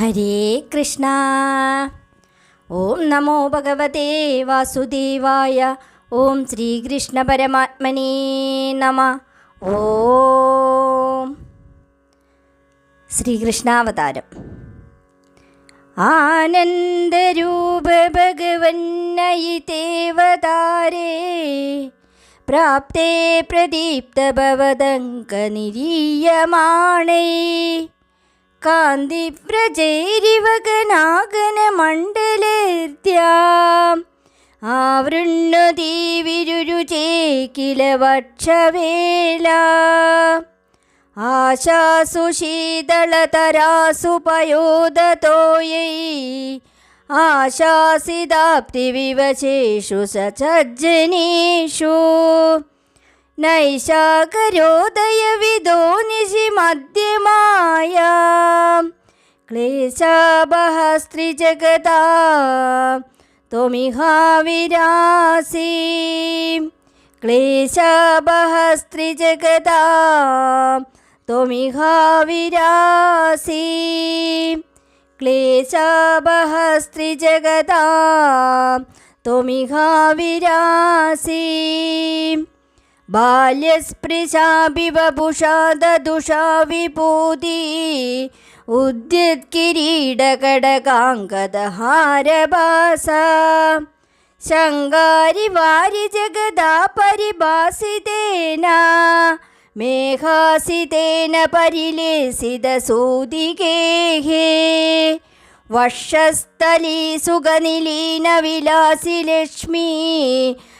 ഹരേ കൃഷ്ണ. ഓം നമോ ഭഗവതേ വാസുദേവായ. ഓം ശ്രീകൃഷ്ണ പരമാത്മനേ നമ. ഓം. ശ്രീകൃഷ്ണാവതാരം. ആനന്ദരൂപ ഭഗവന്നയി ദേവതാരേ. പ്രാപ്തേ പ്രദീപ്തഭവതങ്കനിരീയമാണേ കാന്തിപ്രചേരിവകനാഗനമണ്ഡലേർത്യാം ആവൃണ്ണുദീവിരുചേ കില വക്ഷവേല ആശാസു ശീതളതരാസു പയോദതോയൈ ആശാസിതാപ്തിവിവശേഷു സജ്ജനേഷു നൈശാകരോദയവിദോ നിശി മധ്യമായ. ക്ലേശാപഹസ്ത്രിജഗതാ ത്വമിഹാവിരാസി ക്ലേശാപഹസ്ത്രിജഗതാ ത്വമിഹാവിരാസി ക്ലേശാപഹസ്ത്രിജഗതാ ത്വമിഹാവിരാസി ബാല്യസ്പൃശാഭിവപുഷാ ദദുഷാ വിഭൂതി ഉദ്യത്കിരീടകടകാങ്കദഹാരഭാസ ശങ്കാരി വാരി ജഗദാ പരിഭാസിതേന മേഘാസിതേന പരിലേസിതസൂതികേഹേ വർഷസ്ഥലീ സുഖനിലീന വിലാസി ലക്ഷ്മീ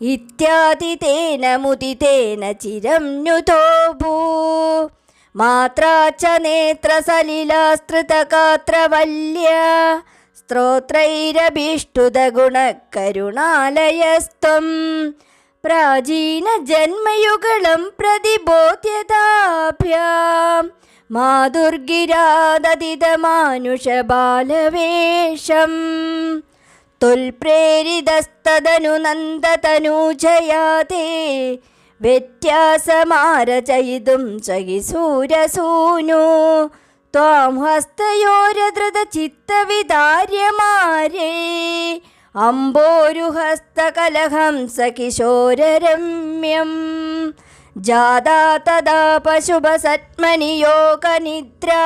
പരപൂരുഷതാപവല്ലീ മുദിതേന ചിരം നുതോഭൂ മാത്രാ ച നേത്രസലിലാസ്തൃതകാത്രവല്യ സ്ത്രോത്രൈരഭീഷ്ടുതഗുണകരുണാലയസ്ത്വം പ്രാചീനജന്മയുഗളം പ്രതിബോധ്യതാഭ്യാം. മാതുർഗിരാദതിതമാനുഷബാലവേഷം തുൽപ്രേരിതസ്തദനു നന്ദതനൂജയാതേ വ്യത്യാസമാരചയിതും ചകിസൂരസൂനു ത്വാം ഹസ്തയോരധൃതചിത്തവിദാര്യമാരേ അമ്പോരുഹസ്തകലഹംസകിശോരരമ്യം ജാതാ തദാ പശുഭസത്മനിയോഗനിദ്രാ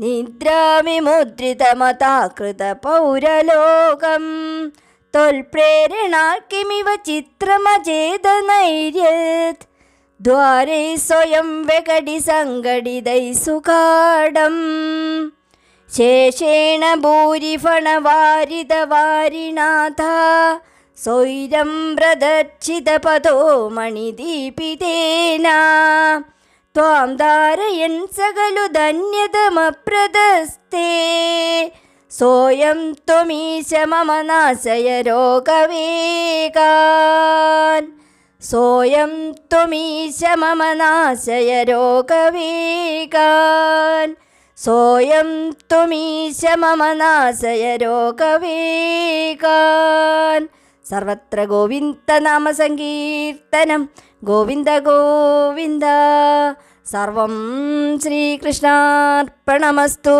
നിദ്രാവിമുദ്രിതമതാകൃതപൗരലോകം. തൊൽപ്രേരണാക്കിമിവ ചിത്രമചേത ചിത്രമചേതനൈര്യത് ദ്വാരേ സ്വയം വെകടി സംഘടിതൈ സുഖാടം ശേഷേണ ഭൂരിഫണവാരിതവാരിനാഥ. സ്വൈരം പതോ മണിദീപിതേന. ധാരയൻ സകലു ധന്യതമപ്രദസ്തേ സോയം ത്വമീശ മമ നാശയ രോഗവേഗാൻ സോയം ത്വമീശ മമ നാശയ രോഗവേഗാൻ സോയം ത്വമീശ മമ നാശയ രോഗവേഗാൻ സർവത്ര ഗോവിന്ദ നാമ സങ്കീർത്തനം ഗോവിന്ദ ഗോവിന്ദ. സർവം ശ്രീകൃഷ്ണാർപ്പണമസ്തു.